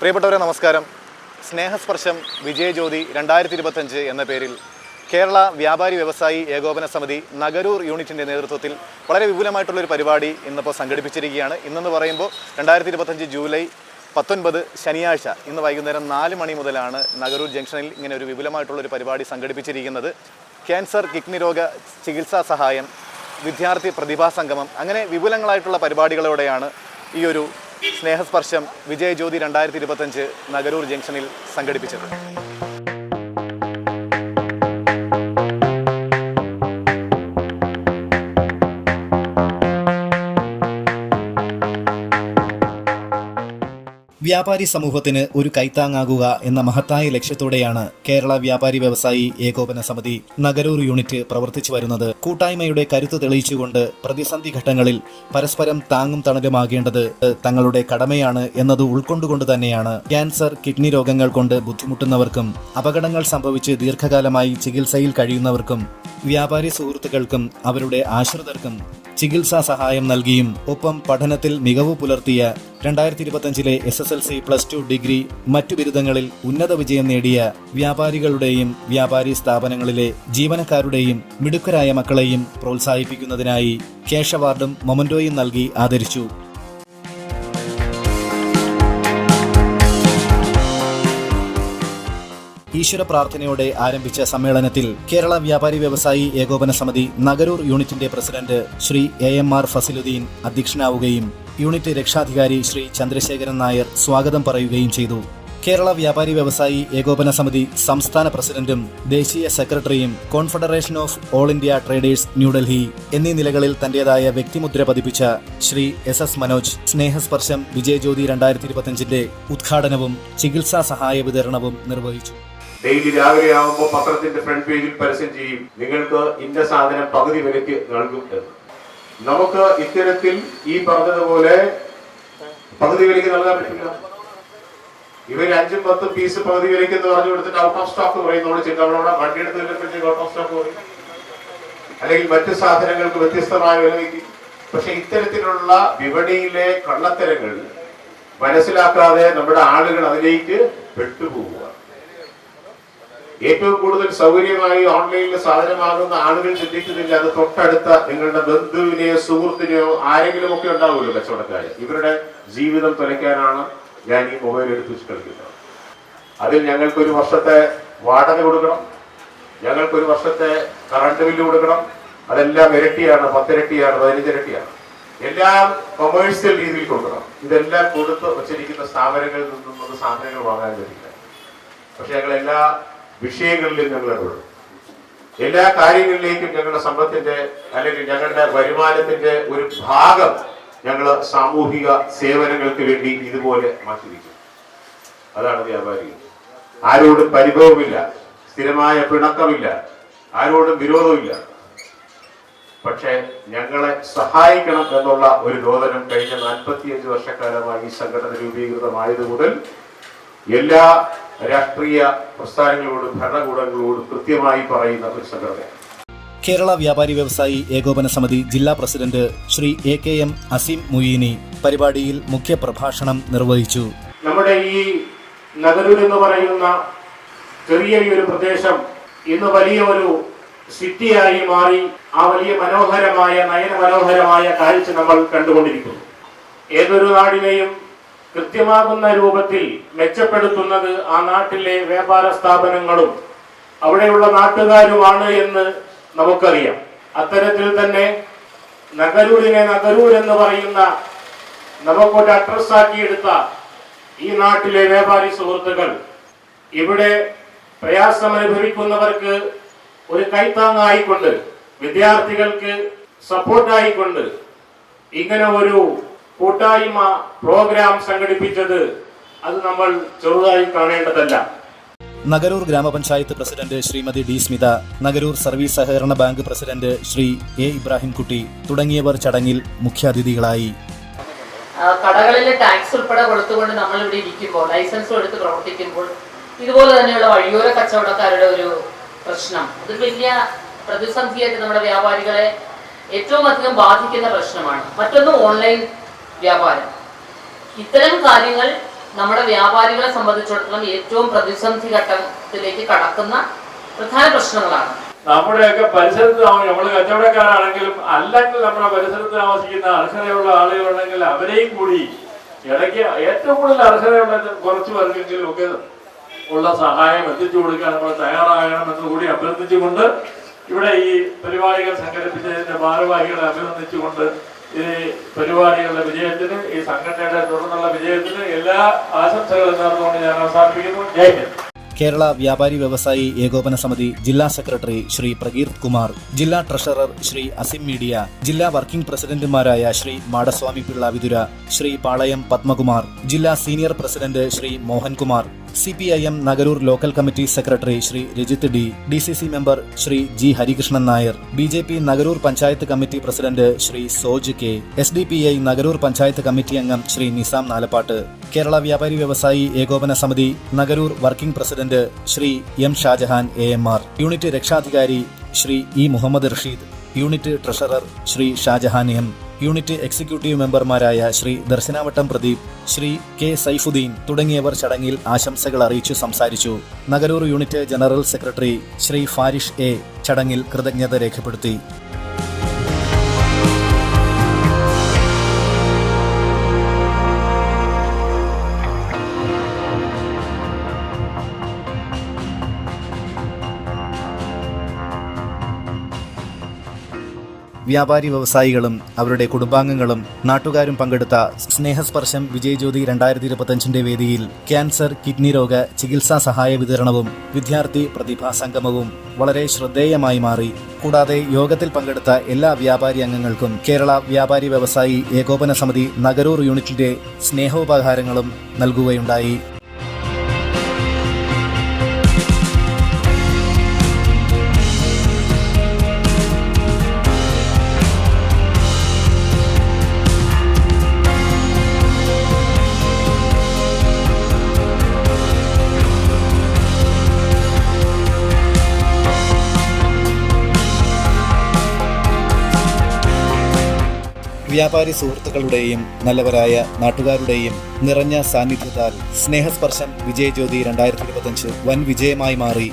പ്രിയപ്പെട്ടവരെ നമസ്കാരം. സ്നേഹസ്പർശം വിജയജ്യോതി രണ്ടായിരത്തി ഇരുപത്തഞ്ച് എന്ന പേരിൽ കേരള വ്യാപാരി വ്യവസായി ഏകോപന സമിതി നഗരൂർ യൂണിറ്റിന്റെ നേതൃത്വത്തിൽ വളരെ വിപുലമായിട്ടുള്ളൊരു പരിപാടി ഇന്നിപ്പോൾ സംഘടിപ്പിച്ചിരിക്കുകയാണ്. ഇന്നെന്ന് പറയുമ്പോൾ രണ്ടായിരത്തി ഇരുപത്തഞ്ച് ജൂലൈ പത്തൊൻപത് ശനിയാഴ്ച ഇന്ന് വൈകുന്നേരം നാല് മണി മുതലാണ് നഗരൂർ ജംഗ്ഷനിൽ ഇങ്ങനെ ഒരു വിപുലമായിട്ടുള്ളൊരു പരിപാടി സംഘടിപ്പിച്ചിരിക്കുന്നത്. ക്യാൻസർ കിഡ്നി രോഗ ചികിത്സാ സഹായം വിദ്യാർത്ഥി പ്രതിഭാ സംഗമം അങ്ങനെ വിപുലങ്ങളായിട്ടുള്ള പരിപാടികളോടെയാണ് ഈ ഒരു സ്നേഹസ്പർശം വിജയജ്യോതി രണ്ടായിരത്തി ഇരുപത്തഞ്ച് നഗരൂർ ജംഗ്ഷനിൽ സംഘടിപ്പിച്ചത്. വ്യാപാരി സമൂഹത്തിന് ഒരു കൈത്താങ്ങാകുക എന്ന മഹത്തായ ലക്ഷ്യത്തോടെയാണ് കേരള വ്യാപാരി വ്യവസായി ഏകോപന സമിതി നഗരൂർ യൂണിറ്റ് പ്രവർത്തിച്ചു വരുന്നത്. കൂട്ടായ്മയുടെ കരുത്ത് തെളിയിച്ചുകൊണ്ട് പ്രതിസന്ധി ഘട്ടങ്ങളിൽ പരസ്പരം താങ്ങും തണലുമാകേണ്ടത് തങ്ങളുടെ കടമയാണ് എന്നത് ഉൾക്കൊണ്ടുകൊണ്ട് തന്നെയാണ്. ക്യാൻസർ കിഡ്നി രോഗങ്ങൾ കൊണ്ട് ബുദ്ധിമുട്ടുന്നവർക്കും അപകടങ്ങൾ സംഭവിച്ച് ദീർഘകാലമായി ചികിത്സയിൽ കഴിയുന്നവർക്കും വ്യാപാരി സുഹൃത്തുക്കൾക്കും അവരുടെ ആശ്രിതർക്കും ചികിത്സാ സഹായം നൽകിയും ഒപ്പം പഠനത്തിൽ മികവ് പുലർത്തിയ രണ്ടായിരത്തി ഇരുപത്തഞ്ചിലെ S S L C plus two degree മറ്റു ബിരുദങ്ങളിൽ ഉന്നത വിജയം നേടിയ വ്യാപാരികളുടെയും വ്യാപാരി സ്ഥാപനങ്ങളിലെ ജീവനക്കാരുടെയും മിടുക്കരായ മക്കളെയും പ്രോത്സാഹിപ്പിക്കുന്നതിനായി ക്യാഷ് അവാർഡും മൊമന്റോയും നൽകി ആദരിച്ചു. ഈശ്വര പ്രാർത്ഥനയോടെ ആരംഭിച്ച സമ്മേളനത്തിൽ കേരള വ്യാപാരി വ്യവസായി ഏകോപന സമിതി നഗരൂർ യൂണിറ്റിന്റെ president Shri A M R Fasiludheen അധ്യക്ഷനാവുകയും unit രക്ഷാധികാരി ശ്രീ ചന്ദ്രശേഖരൻ നായർ സ്വാഗതം പറയുകയും ചെയ്തു. കേരള വ്യാപാരി വ്യവസായി ഏകോപന സമിതി സംസ്ഥാന പ്രസിഡന്റും ദേശീയ സെക്രട്ടറിയും Confederation of All India Traders New Delhi എന്നീ നിലകളിൽ തന്റേതായ വ്യക്തിമുദ്ര പതിപ്പിച്ച ശ്രീ എസ് എസ് മനോജ് സ്നേഹസ്പർശം വിജയജ്യോതി രണ്ടായിരത്തി ഇരുപത്തിയഞ്ചിന്റെ ഉദ്ഘാടനവും ചികിത്സാ സഹായ വിതരണവും നിർവഹിച്ചു. ഡെയിലി രാവിലെ ആവുമ്പോൾ പത്രത്തിന്റെ ഫ്രണ്ട് പേജിൽ പരസ്യം ചെയ്യും. നിങ്ങൾക്ക് ഇന്ന സാധനം പകുതി വിലയ്ക്ക് നൽകും എന്ന്. നമുക്ക് ഇത്തരത്തിൽ ഈ പറഞ്ഞതുപോലെ പകുതി വിലയ്ക്ക് നൽകാൻ പറ്റില്ല. ഇവർ അഞ്ചും പത്തും പീസ് പകുതി വിലയ്ക്ക് എന്ന് പറഞ്ഞു കൊടുത്തിട്ട് ഔട്ട് ഓഫ് സ്റ്റോക്ക് പറയുന്നോട് ചിന്ത അവിടെ വണ്ടി എടുത്ത് വരുമ്പോഴത്തേക്ക് ഔട്ട് ഓഫ് സ്റ്റോക്ക് പറയും. അല്ലെങ്കിൽ മറ്റു സാധനങ്ങൾക്ക് വ്യത്യസ്തമായ വില വയ്ക്കും. പക്ഷെ ഇത്തരത്തിലുള്ള വിപണിയിലെ കള്ളത്തരങ്ങൾ മനസ്സിലാക്കാതെ നമ്മുടെ ആളുകൾ അതിലേക്ക് പെട്ടുപോവുക. ഏറ്റവും കൂടുതൽ സൗകര്യമായി ഓൺലൈനിൽ സാധനമാകുന്ന ആളുകൾ ചിന്തിക്കുന്നില്ല. അത് തൊട്ടടുത്ത നിങ്ങളുടെ ബന്ധുവിനെയോ സുഹൃത്തിനെയോ ആരെങ്കിലും ഒക്കെ ഉണ്ടാവുമല്ലോ കച്ചവടക്കാര് ഇവരുടെ ജീവിതം തുലയ്ക്കാനാണ് ഞാൻ ഈ മൊബൈൽ എടുത്ത് കളിക്കുന്നത്. അതിൽ ഞങ്ങൾക്ക് ഒരു വർഷത്തെ വാടക കൊടുക്കണം. ഞങ്ങൾക്ക് ഒരു വർഷത്തെ കറണ്ട് ബില്ല് കൊടുക്കണം. അതെല്ലാം ഇരട്ടിയാണ് പത്തിരട്ടിയാണ് പതിനഞ്ചിരട്ടിയാണ്. എല്ലാം കൊമേഴ്സ്യൽ രീതിയിൽ കൊടുക്കണം. ഇതെല്ലാം കൊടുത്ത് വച്ചിരിക്കുന്ന സ്ഥാപനങ്ങളിൽ നിന്നും സാധനങ്ങൾ വാങ്ങാൻ കഴിയില്ല. പക്ഷെ ഞങ്ങൾ എല്ലാ വിഷയങ്ങളിലും ഞങ്ങൾ ഇടപെടും എല്ലാ കാര്യങ്ങളിലേക്കും ഞങ്ങളുടെ സമ്പത്തിന്റെ അല്ലെങ്കിൽ ഞങ്ങളുടെ വരുമാനത്തിന്റെ ഒരു ഭാഗം ഞങ്ങൾ സാമൂഹിക സേവനങ്ങൾക്ക് വേണ്ടി ഇതുപോലെ മാറ്റിവെക്കും അതാണ് വ്യാപാരി ആരോടും പരിഭവമില്ല സ്ഥിരമായ പിണക്കമില്ല ആരോടും വിരോധമില്ല. പക്ഷെ ഞങ്ങളെ സഹായിക്കണം എന്നുള്ള ഒരു രോദനം കഴിഞ്ഞ നാൽപ്പത്തിയഞ്ച് വർഷക്കാലമായി ഈ സംഘടന രൂപീകൃതമായത് മുതൽ എല്ലാ രാഷ്ട്രീയ പ്രസ്ഥാനങ്ങളോടും ഭരണകൂടങ്ങളോടും കൃത്യമായി പറയുന്ന ഒരു സംഘടനയാണ് കേരള വ്യാപാരി വ്യവസായി ഏകോപന സമിതി ജില്ലാ president Shri A K M Azeem Mueeni പരിപാടിയിൽ മുഖ്യ പ്രഭാഷണം നിർവഹിച്ചു. നമ്മുടെ ഈ നഗരൂർ എന്ന് പറയുന്ന ചെറിയ ഈ ഒരു പ്രദേശം ഇന്ന് വലിയ ഒരു സിറ്റിയായി മാറി ആ വലിയ മനോഹരമായ നയന മനോഹരമായ കാഴ്ച നമ്മൾ കണ്ടുകൊണ്ടിരിക്കുന്നു. ഏതൊരു നാടിനെയും കൃത്യമാകുന്ന രൂപത്തിൽ മെച്ചപ്പെടുത്തുന്നത് ആ നാട്ടിലെ വ്യാപാര സ്ഥാപനങ്ങളും അവിടെയുള്ള നാട്ടുകാരുമാണ് എന്ന് നമുക്കറിയാം. അത്തരത്തിൽ തന്നെ നഗരൂരിനെ നഗരൂർ എന്ന് പറയുന്ന നമുക്കൊരു അഡ്രസ് ആക്കിയെടുത്ത ഈ നാട്ടിലെ വ്യാപാരി സുഹൃത്തുക്കൾ ഇവിടെ പ്രയാസം അനുഭവിക്കുന്നവർക്ക് ഒരു കൈത്താങ്ങായിക്കൊണ്ട് വിദ്യാർത്ഥികൾക്ക് സപ്പോർട്ടായിക്കൊണ്ട് ഇങ്ങനെ ഒരു കൂട്ടായ്മ പ്രോഗ്രാം സംഘടിപ്പിച്ചത് അത് നമ്മൾ ചെറുതായി കാണേണ്ടതല്ല. നഗരൂർ ഗ്രാമപഞ്ചായത്ത് president Shrimati D Smitha Nagaroor service സഹകരണ bank president Shri A Ibrahimkutty തുടങ്ങിയവർ ചടങ്ങിൽ മുഖ്യാതിഥികളായി. കടകളിലെ ടാക്സ് ഉൾപ്പെടെ കൊടുത്തുകൊണ്ട് നമ്മൾ ഇവിടെ ഇരിക്കുമ്പോൾ ലൈസൻസ് എടുത്ത് പ്രവർത്തിക്കുമ്പോൾ ഇതുപോലെ തന്നെയുള്ള വഴിയോര കച്ചവടക്കാരുടെ ഒരു പ്രശ്നം. അത് വലിയ പ്രതിസന്ധിയായിട്ട് നമ്മുടെ വ്യാപാരികളെ ഏറ്റവും അധികം ബാധിക്കുന്ന പ്രശ്നമാണ്. മറ്റൊന്ന് ഓൺലൈൻ വ്യാപാരം. ഇത്തരം കാര്യങ്ങൾ നമ്മുടെ വ്യാപാരികളെ സംബന്ധിച്ചിടത്തോളം ഏറ്റവും പ്രതിസന്ധി ഘട്ടത്തിലേക്ക് കടക്കുന്ന പ്രധാന പ്രശ്നങ്ങളാണ്. നമ്മുടെയൊക്കെ പരിസരത്ത് നമ്മൾ കച്ചവടക്കാരാണെങ്കിലും അല്ലെങ്കിൽ നമ്മുടെ പരിസരത്ത് താമസിക്കുന്ന അർഹതയുള്ള ആളുകളുണ്ടെങ്കിൽ അവരെയും കൂടി ഇടയ്ക്ക് ഏറ്റവും കൂടുതൽ അർഹതയുള്ള കുറച്ച് പേർക്കെങ്കിലും ഒക്കെ ഉള്ള സഹായം എത്തിച്ചു കൊടുക്കാൻ നമ്മൾ തയ്യാറാകണമെന്ന് കൂടി അഭ്യർത്ഥിച്ചുകൊണ്ട് ഇവിടെ ഈ പരിപാടികൾ സംഘടിപ്പിച്ചതിന്റെ ഭാരവാഹികളെ അഭിനന്ദിച്ചുകൊണ്ട് ഈ പരിപാടികളുടെ വിജയത്തിന് ഈ സംഘടനയുടെ തുടർന്നുള്ള വിജയത്തിന് എല്ലാ ആശംസകളും നേർന്നുകൊണ്ട് ഞാൻ അവസാനിപ്പിക്കുന്നു. ജയ് ഹിന്ദ്. കേരള വ്യാപാരി വ്യവസായി ഏകോപന സമിതി ജില്ലാ സെക്രട്ടറി ശ്രീ പ്രകീർത്ത് കുമാർ ജില്ലാ ട്രഷറർ ശ്രീ അസിം മീഡിയ ജില്ലാ വർക്കിംഗ് പ്രസിഡന്റുമാരായ ശ്രീ മാടസ്വാമി പിള്ള വിതുര ശ്രീ പാളയം പത്മകുമാർ ജില്ലാ senior president Shri Mohankumar C P I M Nagaroor local committee secretary Shri Rajith D D C C member Shri G Harikrishnan Nair B J P Nagaroor panchayat committee president Shri Soj K S D P I Nagaroor panchayat committee അംഗം ശ്രീ നിസാം നാലപ്പാട്ട് കേരള വ്യാപാരി വ്യവസായി ഏകോപന സമിതി Nagaroor working president Shri M Shajahan A M R unit രക്ഷാധികാരി Shri E Muhammad Rasheed unit treasurer Shri Shajahan M unit executive മെമ്പർമാരായ Shri Darshanavattam Pradeep Shri K Saifuddin തുടങ്ങിയവർ ചടങ്ങിൽ ആശംസകൾ അറിയിച്ചു സംസാരിച്ചു. Nagaroor unit general secretary Shri Farish A ചടങ്ങിൽ കൃതജ്ഞത രേഖപ്പെടുത്തി. വ്യാപാരി വ്യവസായികളും അവരുടെ കുടുംബാംഗങ്ങളും നാട്ടുകാരും പങ്കെടുത്ത സ്നേഹസ്പർശം വിജയജ്യോതി രണ്ടായിരത്തി ഇരുപത്തഞ്ചിന്റെ വേദിയിൽ ക്യാൻസർ കിഡ്നി രോഗ ചികിത്സാ സഹായ വിതരണവും വിദ്യാർത്ഥി പ്രതിഭാ സംഗമവും വളരെ ശ്രദ്ധേയമായി മാറി. കൂടാതെ യോഗത്തിൽ പങ്കെടുത്ത എല്ലാ വ്യാപാരി അംഗങ്ങൾക്കും കേരള വ്യാപാരി വ്യവസായി ഏകോപന സമിതി നഗരൂർ യൂണിറ്റിന്റെ സ്നേഹോപഹാരങ്ങളും നൽകുകയുണ്ടായി. വ്യാപാരി സുഹൃത്തുക്കളുടെയും നല്ലവരായ നാട്ടുകാരുടെയും നിറഞ്ഞ സാന്നിധ്യത്താൽ സ്നേഹസ്പർശം വിജയജ്യോതി രണ്ടായിരത്തി ഇരുപത്തഞ്ച് വൻ വിജയമായി മാറി.